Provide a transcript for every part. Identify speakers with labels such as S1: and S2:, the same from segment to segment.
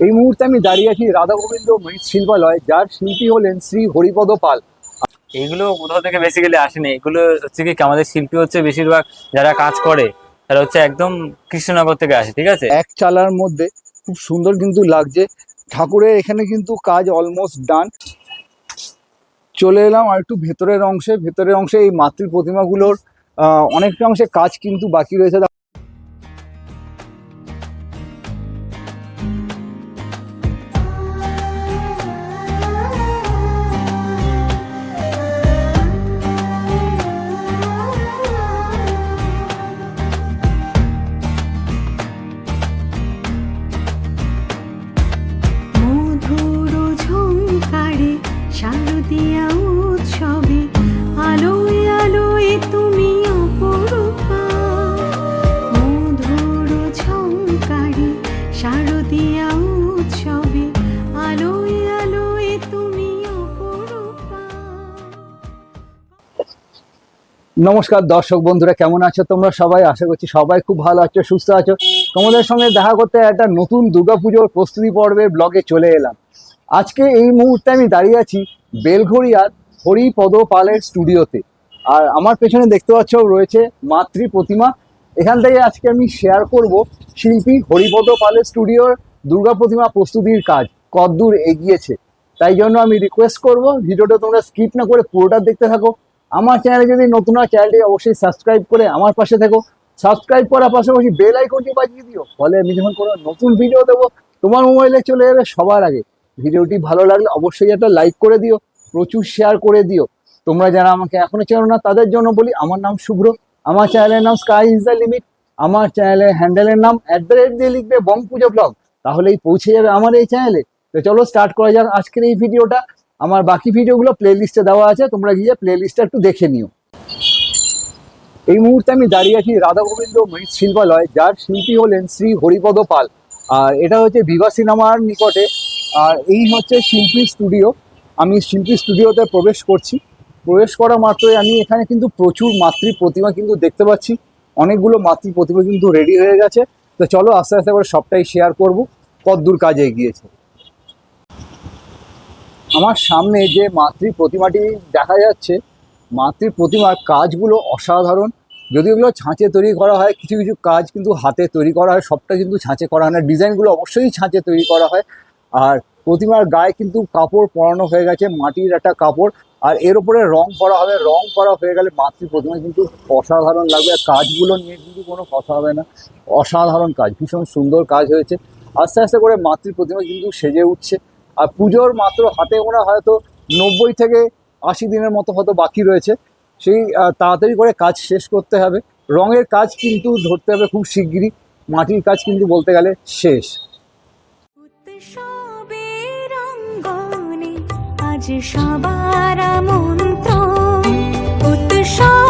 S1: এই মুহূর্তে আমি দাঁড়িয়ে আছি রাধা গোবিন্দ শিল্পালয় যার শিল্পী হলেন শ্রী হরিপদ পাল।
S2: এইগুলো কোথাও থেকে বেসিক্যালি আসেনি। এগুলো হচ্ছে কি আমাদের শিল্পী হচ্ছে বেশিরভাগ যারা কাজ করে তারা হচ্ছে একদম কৃষ্ণনগর থেকে আসে ঠিক আছে?
S1: এক চালার মধ্যে খুব সুন্দর কিন্তু লাগছে। ঠাকুরের এখানে কিন্তু কাজ অলমোস্ট ডান চলে এলাম আর একটু ভেতরের অংশে। ভেতরের অংশে এই মাতৃ প্রতিমাগুলোর আহ, অনেকটা অংশে কাজ কিন্তু বাকি রয়েছে। নমস্কার দর্শক বন্ধুরা, কেমন আছো তোমরা সবাই? আশা করছি সবাই খুব ভালো আছো, সুস্থ আছো। তোমাদের সঙ্গে দেখা করতে একটা নতুন দুর্গাপুজোর প্রস্তুতি পর্বের ব্লগে চলে এলাম। আজকে এই মুহূর্তে আমি দাঁড়িয়ে আছি বেলঘড়িয়ার হরিপদ পালের স্টুডিওতে আর আমার পেছনে দেখতে পাচ্ছ, রয়েছে মাতৃ প্রতিমা। এখান থেকে আজকে আমি শেয়ার করব শিল্পী হরিপদ পালের স্টুডিওর দুর্গা প্রতিমা প্রস্তুতির কাজ, কতদূর এগিয়েছে। তাই জন্য আমি রিকোয়েস্ট করব, ভিডিওটা তোমরা স্কিপ না করে পুরোটা দেখতে থাকো। আমার চ্যানেলে যদি নতুন হয় চ্যানেলটি অবশ্যই সাবস্ক্রাইব করে আমার পাশে থেকো। সাবস্ক্রাইব করার পাশাপাশি বেল আইকনটি বাজিয়ে দিও। ফলে আমি যখন কোনো নতুন ভিডিও দেবো, তোমার মোবাইলে চলে যাবে সবার আগে। ভিডিওটি ভালো লাগলে অবশ্যই একটা লাইক করে দিও, প্রচুর শেয়ার করে দিও। তোমরা যারা আমাকে এখনও চেনো না, তাদের জন্য বলি, আমার নাম শুভ্র। আমার চ্যানেলের নাম স্কাই ইজ দ্য লিমিট আমার চ্যানেলের হ্যান্ডেলের নাম অ্যাট দ্য রেট দিয়ে লিখবে বং পুজো ব্লগ তাহলেই পৌঁছে যাবে আমার এই চ্যানেলে তো চলো স্টার্ট করা যাক আজকের এই ভিডিওটা আমার বাকি ভিডিওগুলো প্লে লিস্টে দেওয়া আছে, তোমরা গিয়ে প্লে লিস্টটা একটু দেখে নিও। এই মুহূর্তে আমি দাঁড়িয়ে আছি রাধা গোবিন্দ মৃৎ শিল্পালয় যার শিল্পী হলেন শ্রী হরিপদ পাল। আর এটা হচ্ছে বিভা সিনেমার নিকটে। আর এই হচ্ছে শিল্পী স্টুডিও। আমি শিল্পী স্টুডিওতে প্রবেশ করছি। প্রবেশ করা মাত্রই আমি এখানে কিন্তু প্রচুর মাতৃ প্রতিমা কিন্তু দেখতে পাচ্ছি। অনেকগুলো মাতৃ প্রতিমা কিন্তু রেডি হয়ে গেছে। তো চলো আস্তে আস্তে করে সবটাই শেয়ার করব। কতদূর কাজে এগিয়েছে। আমার সামনে যে মাতৃ প্রতিমাটি দেখা যাচ্ছে, মাতৃ প্রতিমার কাজগুলো অসাধারণ। যদি ওগুলো ছাঁচে তৈরি করা হয়, কিছু কিছু কাজ কিন্তু হাতে তৈরি করা হয়, সবটা কিন্তু ছাঁচে করা হয় না। ডিজাইনগুলো অবশ্যই ছাঁচে তৈরি করা হয়। আর প্রতিমার গায়ে কিন্তু কাপড় পরানো হয়ে গেছে, মাটির একটা কাপড়। আর এর উপরে রং করা হবে, রং করা হয়ে গেলে মাতৃ প্রতিমা কিন্তু অসাধারণ লাগবে। আর কাজগুলো নিয়ে কিন্তু কোনো কথা হবে না। অসাধারণ কাজ, ভীষণ সুন্দর কাজ হয়েছে। আস্তে আস্তে করে মাতৃ প্রতিমা কিন্তু সেজে উঠছে। আর পুজোর মাত্র হাতে গোনা হয়তো নব্বই থেকে আশি দিনের মতো হয়তো বাকি রয়েছে। সেই তাড়াতাড়ি করে কাজ শেষ করতে হবে। রঙের কাজ কিন্তু ধরতে হবে খুব শিগগিরই। মাটির কাজ কিন্তু বলতে গেলে শেষ।
S3: আজ সবার মন্ত্র উৎসবের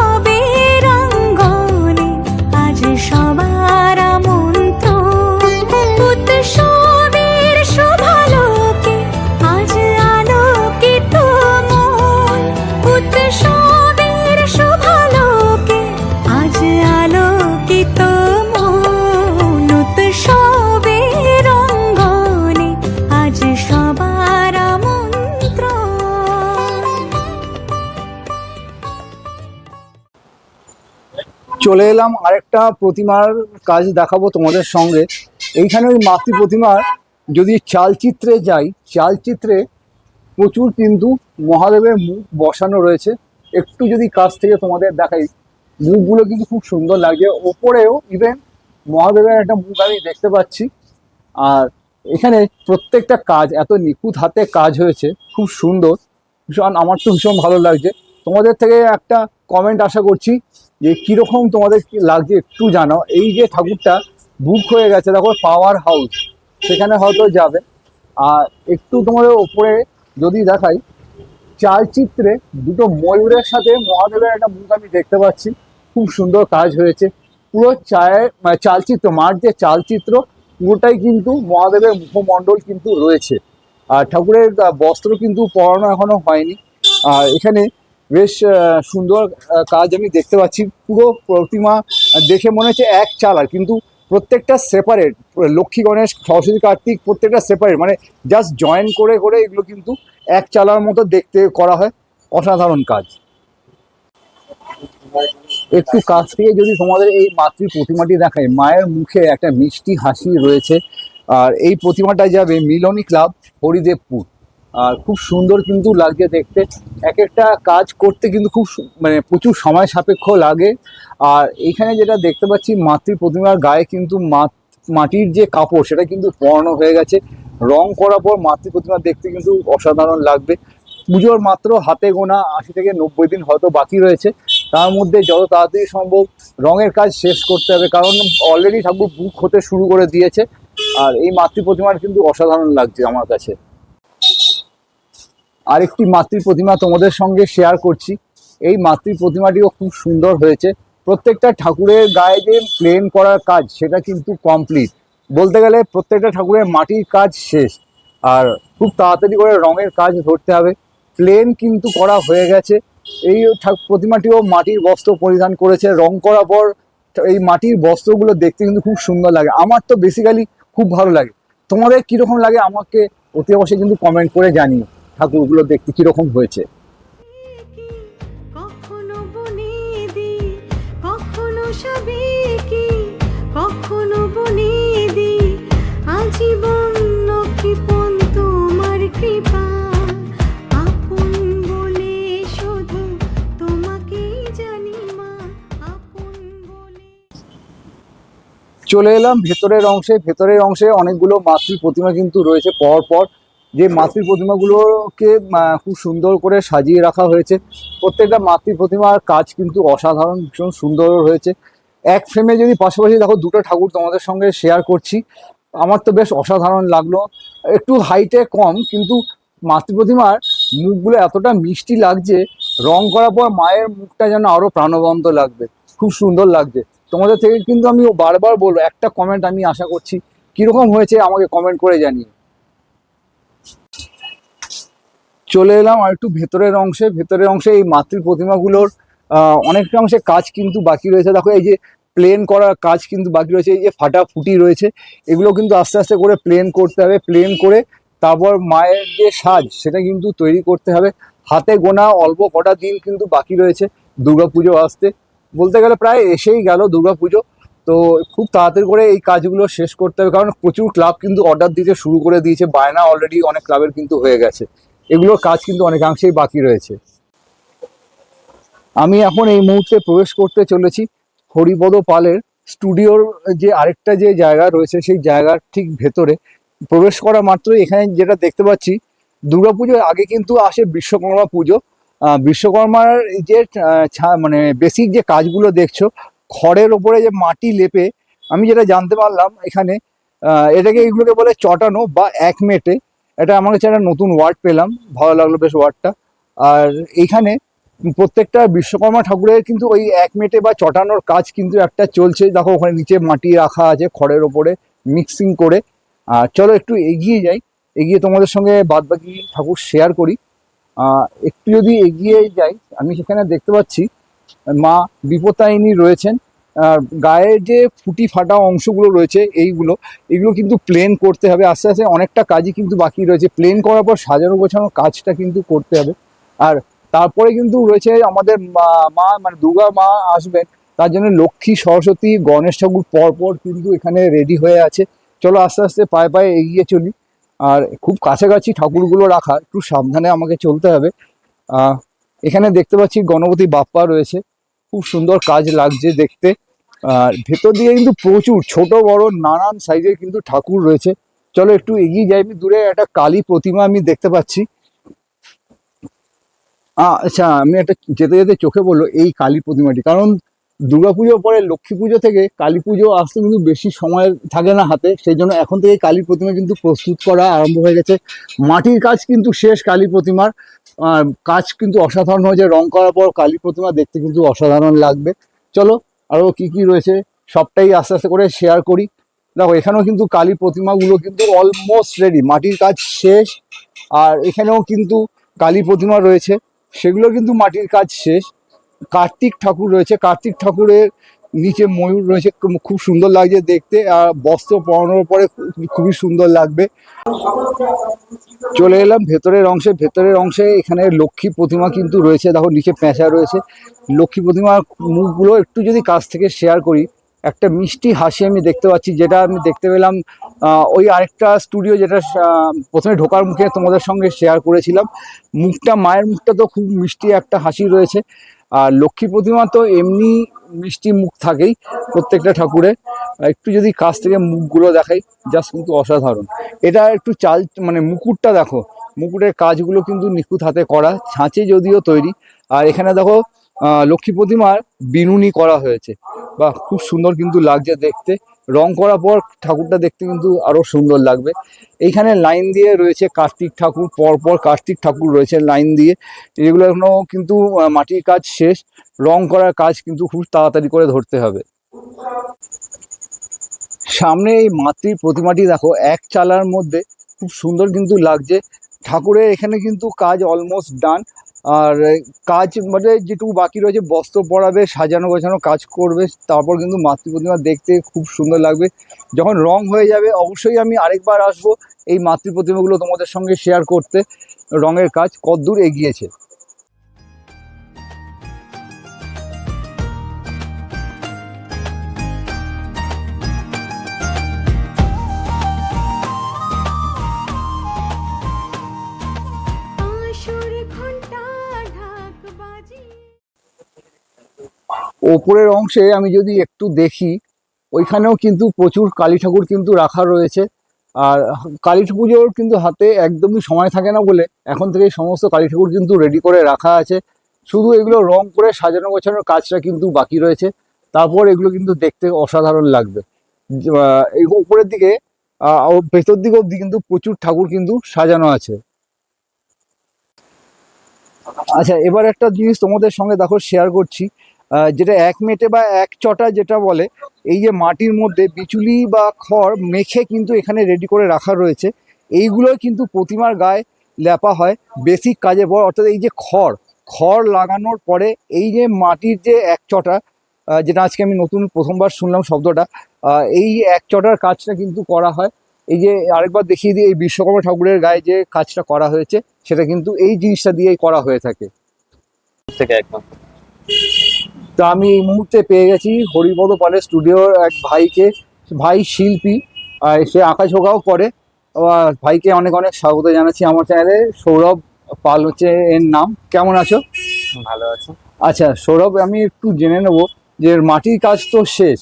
S1: চলে এলাম আরেকটা প্রতিমার কাজ দেখাবো তোমাদের সঙ্গে। এইখানে ওই মাতৃ প্রতিমার যদি চালচিত্রে যাই, চালচিত্রে প্রচুর কিন্তু মহাদেবের মুখ বসানো রয়েছে। একটু যদি কাছ থেকে তোমাদের দেখাই, মুখগুলো কিন্তু খুব সুন্দর লাগছে। ওপরেও ইভেন মহাদেবের একটা মুখ আমি দেখতে পাচ্ছি। আর এখানে প্রত্যেকটা কাজ, এত নিখুঁত হাতে কাজ হয়েছে, খুব সুন্দর। ভীষণ, আমার তো ভীষণ ভালো লাগছে। তোমাদের থেকে একটা কমেন্ট আশা করছি যে কীরকম তোমাদের কি লাগছে একটু জানাও। এই যে ঠাকুরটা বুক হয়ে গেছে, দেখো পাওয়ার হাউস সেখানে হয়তো যাবে। আর একটু তোমাদের ওপরে যদি দেখাই, চালচিত্রে দুটো ময়ূরের সাথে মহাদেবের একটা মুখ আমি দেখতে পাচ্ছি। খুব সুন্দর কাজ হয়েছে। পুরো চায়ের মানে চালচিত্র মার যে চালচিত্র, পুরোটাই কিন্তু মহাদেবের মুখমণ্ডল কিন্তু রয়েছে। আর ঠাকুরের বস্ত্র কিন্তু পরানো এখনও হয়নি। আর এখানে বেশ সুন্দর কাজ আমি দেখতে পাচ্ছি। পুরো প্রতিমা দেখে মনে হচ্ছে এক চালার কিন্তু প্রত্যেকটা সেপারেট লক্ষ্মী গণেশ, সরস্বতী কার্তিক, প্রত্যেকটা সেপারেট মানে জাস্ট জয়েন করে করে এগুলো কিন্তু এক চালার মতো দেখতে করা হয়। অসাধারণ কাজ। একটু কাছ থেকে যদি তোমাদের এই মাতৃ প্রতিমাটি দেখায় মায়ের মুখে একটা মিষ্টি হাসি রয়েছে। আর এই প্রতিমাটা যাবে মিলনী ক্লাব, হরিদেবপুর। আর খুব সুন্দর কিন্তু লাগছে দেখতে। এক একটা কাজ করতে কিন্তু খুব মানে প্রচুর সময় সাপেক্ষ লাগে। আর এইখানে যেটা দেখতে পাচ্ছি, মাতৃ প্রতিমার গায়ে কিন্তু মাটির যে কাপড়, সেটা কিন্তু পরানো হয়ে গেছে। রং করার পর মাতৃ প্রতিমা দেখতে কিন্তু অসাধারণ লাগবে। পুজোর মাত্র হাতে গোনা আশি থেকে নব্বই দিন হয়তো বাকি রয়েছে। তার মধ্যে যত তাড়াতাড়ি সম্ভব রঙের কাজ শেষ করতে হবে, কারণ অলরেডি ঠাকুর বুক হতে শুরু করে দিয়েছে। আর এই মাতৃ প্রতিমার কিন্তু অসাধারণ লাগছে আমার কাছে। আরেকটি মাতৃ প্রতিমা তোমাদের সঙ্গে শেয়ার করছি। এই মাতৃ প্রতিমাটিও খুব সুন্দর হয়েছে। প্রত্যেকটা ঠাকুরের গায়ে যে প্লেন করার কাজ, সেটা কিন্তু কমপ্লিট বলতে গেলে প্রত্যেকটা ঠাকুরের মাটির কাজ শেষ। আর খুব তাড়াতাড়ি করে রঙের কাজ ধরতে হবে। প্লেন কিন্তু করা হয়ে গেছে। এই প্রতিমাটিও মাটির বস্ত্র পরিধান করেছে। রং করার পর এই মাটির বস্ত্রগুলো দেখতে কিন্তু খুব সুন্দর লাগে। আমার তো বেসিক্যালি খুব ভালো লাগে। তোমাদের কীরকম লাগে আমাকে অতি অবশ্যই কিন্তু কমেন্ট করে জানিও। ঠাকুরগুলো দেখতে কীরকম হয়েছে?
S3: কি কখনো বনেদি কখনো সাবেকি কখনো বনেদি আজীবন ক্ষিপন তোমার কৃপা আপন বলে শুধু তোমাকেই জানি মা আপন বলে।
S1: চলে এলাম ভেতরের অংশে ভেতরের অংশে অনেকগুলো মাতৃ প্রতিমা কিন্তু রয়েছে পর পর যে মাতৃ প্রতিমাগুলোকে খুব সুন্দর করে সাজিয়ে রাখা হয়েছে। প্রত্যেকটা মাতৃ প্রতিমার কাজ কিন্তু অসাধারণ, ভীষণ সুন্দর হয়েছে। এক ফ্রেমে যদি পাশাপাশি দেখো, দুটো ঠাকুর তোমাদের সঙ্গে শেয়ার করছি। আমার তো বেশ অসাধারণ লাগল। একটু হাইটে কম, কিন্তু মাতৃ প্রতিমার মুখগুলো এতটা মিষ্টি লাগছে, রং করার পর মায়ের মুখটা যেন আরও প্রাণবন্ত লাগবে, খুব সুন্দর লাগছে। তোমাদের থেকে কিন্তু আমি বারবার বলব, একটা কমেন্ট আমি আশা করছি, কীরকম হয়েছে আমাকে কমেন্ট করে জানিয়ে চলে এলাম আর একটু ভেতরের অংশে। ভেতরের অংশে এই মাতৃ প্রতিমাগুলোর অনেকটা অংশে কাজ কিন্তু বাকি রয়েছে। দেখো, এই যে প্লেন করার কাজ কিন্তু বাকি রয়েছে। এই যে ফাটা ফুটি রয়েছে, এগুলো কিন্তু আস্তে আস্তে করে প্লেন করতে হবে। প্লেন করে তারপর মায়ের যে সাজ, সেটা কিন্তু তৈরি করতে হবে। হাতে গোনা অল্প কটা দিন কিন্তু বাকি রয়েছে দুর্গাপুজো আসতে। বলতে গেলে প্রায় এসেই গেল দুর্গাপুজো। তো খুব তাড়াতাড়ি করে এই কাজগুলো শেষ করতে হবে। কারণ প্রচুর ক্লাব কিন্তু অর্ডার দিতে শুরু করে দিয়েছে। বায়না অলরেডি অনেক ক্লাবের কিন্তু হয়ে গেছে। এগুলোর কাজ কিন্তু অনেকাংশেই বাকি রয়েছে। আমি এখন এই মুহূর্তে প্রবেশ করতে চলেছি হরিপদ পালের স্টুডিওর যে আরেকটা যে জায়গা রয়েছে সেই জায়গার ঠিক ভেতরে। প্রবেশ করা মাত্রই এখানে যেটা দেখতে পাচ্ছি, দুর্গাপুজোর আগে কিন্তু আসে বিশ্বকর্মা পুজো। বিশ্বকর্মার যে মানে বেসিক যে কাজগুলো দেখছ, খড়ের ওপরে যে মাটি লেপে, আমি যেটা জানতে পারলাম এখানে এটাকে এগুলোকে বলে চটানো বা এক মেটে এটা আমার কাছে একটা নতুন ওয়ার্ড পেলাম। ভালো লাগল বেশ ওয়ার্ডটা আর এইখানে প্রত্যেকটা বিশ্বকর্মা ঠাকুরের কিন্তু ওই এক মেটে বা চটানোর কাজ কিন্তু একটা চলছে। দেখো ওখানে নিচে মাটি রাখা আছে খড়ের ওপরে মিক্সিং করে। আর চলো একটু এগিয়ে যাই। এগিয়ে তোমাদের সঙ্গে বাদবাকি ঠাকুর শেয়ার করি। একটু যদি এগিয়ে যাই, আমি সেখানে দেখতে পাচ্ছি মা বিপত্তায়িনী রয়েছেন। আর গায়ের যে ফুটি ফাটা অংশগুলো রয়েছে এইগুলো, এগুলো কিন্তু প্লেন করতে হবে। আস্তে আস্তে অনেকটা কাজই কিন্তু বাকি রয়েছে। প্লেন করার পর সাজানো গোছানো কাজটা কিন্তু করতে হবে। আর তারপরে কিন্তু রয়েছে আমাদের মা মানে দুর্গা মা আসবেন। তার জন্য লক্ষ্মী, সরস্বতী, গণেশ ঠাকুর পরপর কিন্তু এখানে রেডি হয়ে আছে। চলো আস্তে আস্তে পায়ে পায়ে এগিয়ে চলি। আর খুব কাছাকাছি ঠাকুরগুলো রাখা, একটু সাবধানে আমাকে চলতে হবে। এখানে দেখতে পাচ্ছি গণপতি বাপ্পা রয়েছে। খুব সুন্দর কাজ লাগছে দেখতে। আর ভেতর দিয়ে কিন্তু প্রচুর, ছোট, বড়, নানান সাইজের কিন্তু ঠাকুর রয়েছে। চলো একটু এগিয়ে যাই, আমি দূরে একটা কালী প্রতিমা আমি দেখতে পাচ্ছি। আচ্ছা আমি একটা যেতে যেতে চোখে বলল এই কালী প্রতিমাটি। কারণ দুর্গাপুজো পরে লক্ষ্মী পুজো থেকে কালী পুজো আসতে কিন্তু বেশি সময় থাকে না হাতে, সেই জন্য এখন থেকে কালী প্রতিমা কিন্তু প্রস্তুত করা আরম্ভ হয়ে গেছে। মাটির কাজ কিন্তু শেষ কালী প্রতিমার। কাজ কিন্তু অসাধারণ হয়েছে, রং করার পর কালী প্রতিমা দেখতে কিন্তু অসাধারণ লাগবে। চলো আরও কি কি রয়েছে সবটাই আস্তে আস্তে করে শেয়ার করি। দেখো, এখানেও কিন্তু কালী প্রতিমাগুলো কিন্তু অলমোস্ট রেডি মাটির কাজ শেষ, আর এখানেও কিন্তু কালী প্রতিমা রয়েছে, সেগুলো কিন্তু মাটির কাজ শেষ। কার্তিক ঠাকুর রয়েছে, কার্তিক ঠাকুরের নিচে ময়ূর রয়েছে, খুব- সুন্দর লাগছে দেখতে, আর বস্ত্র পরানোর পরে খুবই সুন্দর লাগবে। চলে এলাম ভেতরের অংশে ভেতরের অংশে এখানে লক্ষ্মী প্রতিমা কিন্তু রয়েছে, দেখো নিচে পেঁচা রয়েছে। লক্ষ্মী প্রতিমার মুখগুলো একটু যদি কাছ থেকে শেয়ার করি, একটা মিষ্টি হাসি আমি দেখতে পাচ্ছি, যেটা আমি দেখতে পেলাম ওই আরেকটা স্টুডিও যেটা প্রথমে ঢোকার মুখে তোমাদের সঙ্গে শেয়ার করেছিলাম। মুখটা, মায়ের মুখটা তো খুব মিষ্টি একটা হাসি রয়েছে। আর লক্ষ্মী প্রতিমা তো এমনি মিষ্টি মুখ থাকেই প্রত্যেকটা ঠাকুরে। একটু যদি কাছ থেকে মুখগুলো দেখাই, জাস্ট কিন্তু অসাধারণ। এটা একটু চাল মানে মুকুটটা দেখো, মুকুটের কাজগুলো কিন্তু নিখুঁত হাতে করা, ছাঁচে যদিও তৈরি। আর এখানে দেখো লক্ষ্মী প্রতিমার বিনুনি করা হয়েছে। বা খুব সুন্দর কিন্তু লাগছে দেখতে। রং করার পর ঠাকুরটা দেখতে কিন্তু আরও সুন্দর লাগবে। এইখানে লাইন দিয়ে রয়েছে কার্তিক ঠাকুর পর পর কার্তিক ঠাকুর রয়েছে লাইন দিয়ে। এগুলো এখনও কিন্তু মাটির কাজ শেষ। রং করার কাজ কিন্তু খুব তাড়াতাড়ি করে ধরতে হবে। সামনে এই মাতৃ প্রতিমাটি দেখো, এক চালার মধ্যে খুব সুন্দর কিন্তু লাগছে। ঠাকুরের এখানে কিন্তু কাজ অলমোস্ট ডান আর কাজ মানে যেটুকু বাকি রয়েছে, বস্ত্র পরাবে, সাজানো গোছানো কাজ করবে, তারপর কিন্তু মাতৃ প্রতিমা দেখতে খুব সুন্দর লাগবে। যখন রং হয়ে যাবে, অবশ্যই আমি আরেকবার আসব এই মাতৃ প্রতিমাগুলো তোমাদের সঙ্গে শেয়ার করতে। রঙের কাজ কতদূর এগিয়েছে। ওপরের অংশে আমি যদি একটু দেখি, ওইখানেও কিন্তু প্রচুর কালী ঠাকুর কিন্তু রাখা রয়েছে। আর কালী পুজোর কিন্তু হাতে একদমই সময় থাকে না বলে এখন থেকে সমস্ত কালী ঠাকুর কিন্তু রেডি করে রাখা আছে। শুধু এগুলো রং করে সাজানো গোছানোর কাজটা কিন্তু বাকি রয়েছে। তারপর এগুলো কিন্তু দেখতে অসাধারণ লাগবে। এই উপরের দিকে ভেতর দিকে অব্দি কিন্তু প্রচুর ঠাকুর কিন্তু সাজানো আছে। আচ্ছা এবার একটা জিনিস তোমাদের সঙ্গে দেখো শেয়ার করছি। যেটা এক মেটে বা এক চটা যেটা বলে, এই যে মাটির মধ্যে বিচুলি বা খড় মেখে কিন্তু এখানে রেডি করে রাখা রয়েছে। এইগুলোই কিন্তু প্রতিমার গায়ে লেপা হয় বেসিক কাজে পর অর্থাৎ এই যে খড় খড় লাগানোর পরে এই যে মাটির যে এক চটা যেটা আজকে আমি নতুন প্রথমবার শুনলাম শব্দটা এই এক চটার কাজটা কিন্তু করা হয়। এই যে আরেকবার দেখিয়ে দিই, এই বিশ্বকর্মা ঠাকুরের গায়ে যে কাজটা করা হয়েছে, সেটা কিন্তু এই জিনিসটা দিয়েই করা হয়ে থাকে।
S2: থেকে একদম।
S1: তো আমি এই মুহূর্তে পেয়ে গেছি হরিপদ পালের স্টুডিওর এক ভাইকে ভাই শিল্পী আর সে আঁকাঝোঁকাও করে। ভাইকে অনেক অনেক স্বাগত জানাচ্ছি আমার চ্যানেলে সৌরভ পাল হচ্ছে এর নাম। কেমন আছো?
S2: ভালো আছো।
S1: আচ্ছা সৌরভ আমি একটু জেনে নেব যে মাটির কাজ তো শেষ।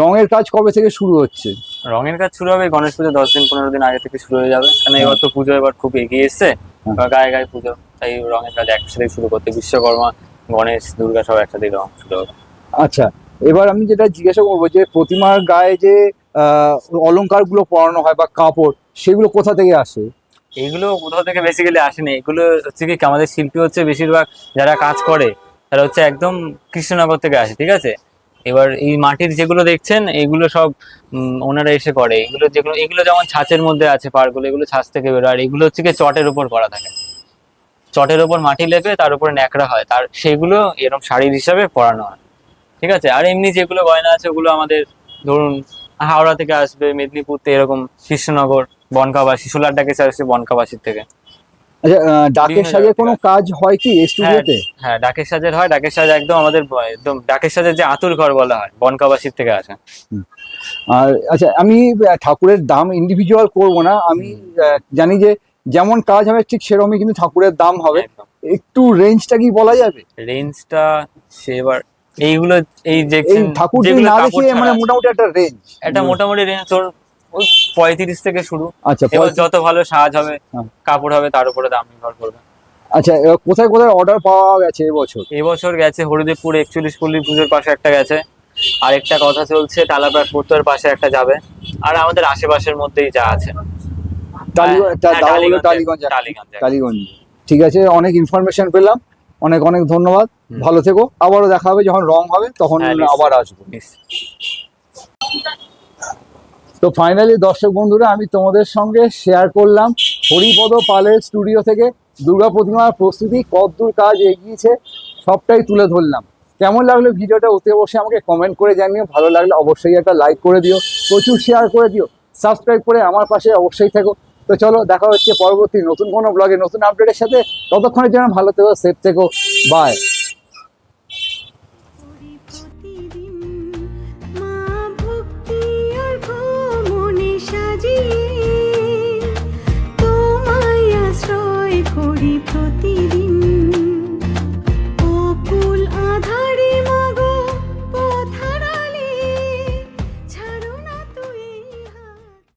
S1: রঙের কাজ কবে থেকে শুরু হচ্ছে?
S2: রঙের কাজ শুরু হবে গণেশ পুজো দশ দিন পনেরো দিন আগে থেকে শুরু হয়ে যাবে। কারণ এবার তো পুজো এবার খুব এগিয়ে এসছে।
S1: হ্যাঁ।
S2: গায়ে গায়ে পুজো তাই রঙের কাজ একসাথে শুরু করতে বিশ্বকর্মা গণেশ দুর্গা সব একসাথে
S1: আচ্ছা এবার আমি যেটা জিজ্ঞাসা করব যে প্রতিমার গায়ে যে আহ, অলংকারগুলো পরানো হয় বা কাপড় সেগুলো কোথা থেকে আসে?
S2: এইগুলো কোথাও থেকে বেসিক্যালি আসেনি। এগুলো হচ্ছে কি আমাদের শিল্পী হচ্ছে বেশিরভাগ যারা কাজ করে তারা হচ্ছে একদম কৃষ্ণনগর থেকে আসে ঠিক আছে? এবার এই মাটির যেগুলো দেখছেন এগুলো সব ওনারা এসে করে। এগুলো যেগুলো এগুলো যেমন ছাঁচের মধ্যে আছে পাড়গুলো এগুলো ছাঁচ থেকে বেরো আর এগুলো হচ্ছে কি চটের উপর করা থাকে। চটের উপর মাটি লেপে তার উপরে ন্যাকড়া হয়। তার সেগুলো এরকম শাড়ির হিসাবে পরানো হয়। ঠিক আছে? আর এমনি যেগুলো গয়না আছে ওগুলো আমাদের ধরুন হাওড়া থেকে আসবে মেদিনীপুর থেকে এরকম কৃষ্ণনগর বনকাবাসী সোলার ডাকে আসবে বনকাবাসীর থেকে।
S1: আচ্ছা ডাকের
S2: বিভিন্ন
S1: সাজে কোনো কাজ হয় কি স্টুডিওতে
S2: হ্যাঁ ডাকের সাজের হয়। ডাকের সাজ একদম আমাদের একদম ডাকের সাজের যে আতুর ঘর বলা হয় বনকাবাসীর থেকে আসে।
S1: আর আচ্ছা আমি ঠাকুরের দাম ইন্ডিভিজুয়াল করব না। আমি জানি যে যেমন কাজ হবে ঠিক সেরকমই কিন্তু ঠাকুরের দাম হবে। একটু রেঞ্জটা কি বলা যাবে?
S2: রেঞ্জটা সে এবার এইগুলো এই যে
S1: ঠাকুর না দেখিয়ে মানে মোটামুটি একটা রেঞ্জ
S2: এটা মোটামুটি রেঞ্জ তোর ওই পঁয়ত্রিশ থেকে শুরু।
S1: আচ্ছা
S2: এবার যত ভালো সাজ হবে
S1: হ্যাঁ।
S2: কাপড় হবে তার উপরে দাম নির্ভর করবে।
S1: আচ্ছা এবার কোথায় কোথায় অর্ডার পাওয়া গেছে এবছর?
S2: এবছর গেছে হরিদেবপুর একচল্লিশ পল্লী পুজোর পাশে একটা গেছে। আর একটা কথা চলছে টালাপাড় পুত্তর পাশে একটা যাবে। আর আমাদের আশেপাশের মধ্যেই যা আছে।
S1: টালিগঞ্জ
S2: হ্যাঁ,
S1: দাওয়াগুলো
S2: টালিগঞ্জে-
S1: ঠিক আছে অনেক ইনফরমেশন পেলাম অনেক অনেক ধন্যবাদ। ভালো থেকো আবারও দেখা হবে যখন রং হবে তখন
S2: হ্যাঁ,
S1: আবার আসব। তো ফাইনালি দর্শক বন্ধুরা আমি তোমাদের সঙ্গে শেয়ার করলাম হরিপদ পালের স্টুডিও থেকে দুর্গা প্রতিমার প্রস্তুতি কতদূর কাজ এগিয়েছে সবটাই তুলে ধরলাম। কেমন লাগল ভিডিওটা অতি অবশ্যই আমাকে কমেন্ট করে জানিও। ভালো লাগলে অবশ্যই একটা লাইক করে দিও প্রচুর শেয়ার করে দিও। সাবস্ক্রাইব করে আমার পাশে অবশ্যই থেকো। তো চলো, দেখা হচ্ছে পরবর্তী নতুন কোনো ব্লগে নতুন আপডেটের সাথে। ততক্ষণের জন্য ভালো থেকো সেফ থেকো বাই